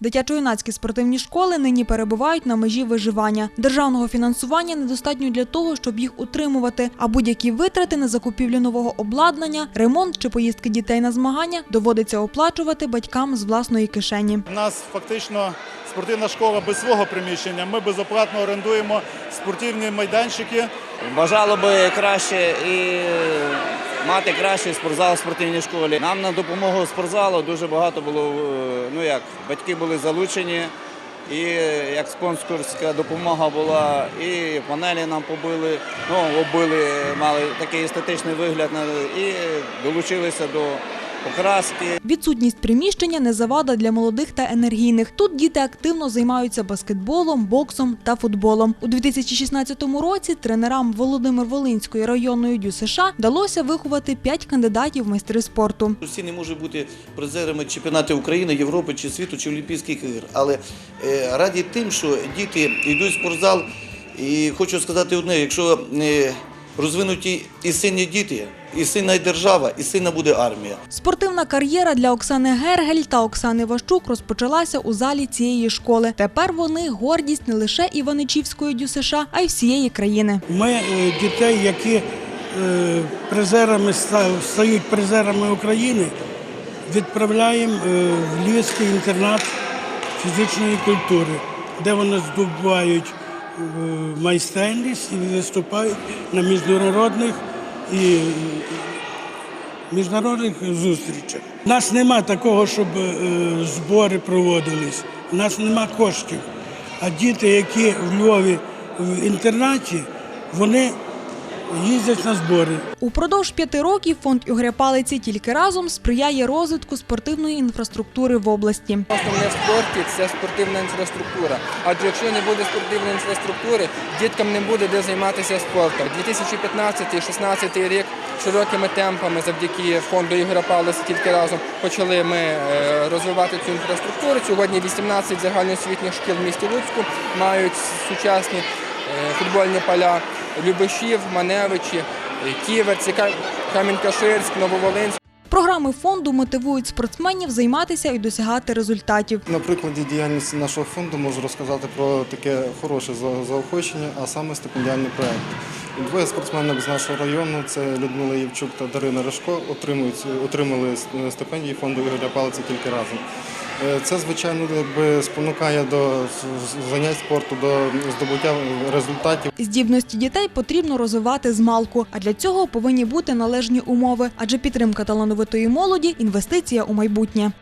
Дитячо-юнацькі спортивні школи нині перебувають на межі виживання. Державного фінансування недостатньо для того, щоб їх утримувати. А будь-які витрати на закупівлю нового обладнання, ремонт чи поїздки дітей на змагання доводиться оплачувати батькам з власної кишені. У нас фактично спортивна школа без свого приміщення. Ми безоплатно орендуємо спортивні майданчики. Бажало би краще і мати кращий спортзал в спортивній школі. Нам на допомогу спортзалу дуже багато було. е, Ну як батьки були залучені, і як спонсорська допомога була, і панелі нам побили, ну оббили, мали такий естетичний вигляд і долучилися до покраски. Відсутність приміщення не завада для молодих та енергійних. Тут діти активно займаються баскетболом, боксом та футболом. У 2016 році тренерам Володимир Волинської районної дю США вдалося виховати п'ять кандидатів в майстри спорту. Всі не можуть бути призерами чемпіонатів України, Європи чи світу, чи Олімпійських ігор. Але е, раді тим, що діти йдуть в спортзал, і хочу сказати одне: якщо е, розвинуті і сильні діти, і сильна держава, і сильна буде армія. Спортивна кар'єра для Оксани Гергель та Оксани Ващук розпочалася у залі цієї школи. Тепер вони гордість не лише Іваничівської дю США, а й всієї країни. Ми е, дітей, які е, призерами ста- стають призерами України, відправляємо е, в Львівський інтернат фізичної культури, де вони здобувають майстерність і виступають на міжнародних і міжнародних зустрічах. У нас нема такого, щоб е, збори проводились. У нас нема коштів. А діти, які в Львові в інтернаті, вони їздять на збори. Упродовж п'яти років фонд Ігоря Палиці тільки разом сприяє розвитку спортивної інфраструктури в області. Основне в спорті це спортивна інфраструктура. Адже якщо не буде спортивної інфраструктури, діткам не буде де займатися спортом. 2015-2016 рік широкими темпами завдяки фонду Ігоря Павловса тільки разом почали ми е, розвивати цю інфраструктуру. Сьогодні 18 загальноосвітніх шкіл в місті Луцьку мають сучасні е, футбольні поля Любишів, Маневичі, Ківерці, Ка- Камінь-Каширськ, Нововолинськ. Програми фонду мотивують спортсменів займатися і досягати результатів. На прикладі діяльності нашого фонду можу розказати про таке хороше заохочення, а саме стипендіальний проект. Двоє спортсменок з нашого району це Людмила Євчук та Дарина отримують, отримали стипендії фонду Ігоря Палиця тільки разом. Е, Це, звичайно, якби спонукає до занять спорту, до здобуття результатів. Здібності дітей потрібно розвивати з малку, а для цього повинні бути належні умови, адже підтримка талановитої молоді інвестиція у майбутнє.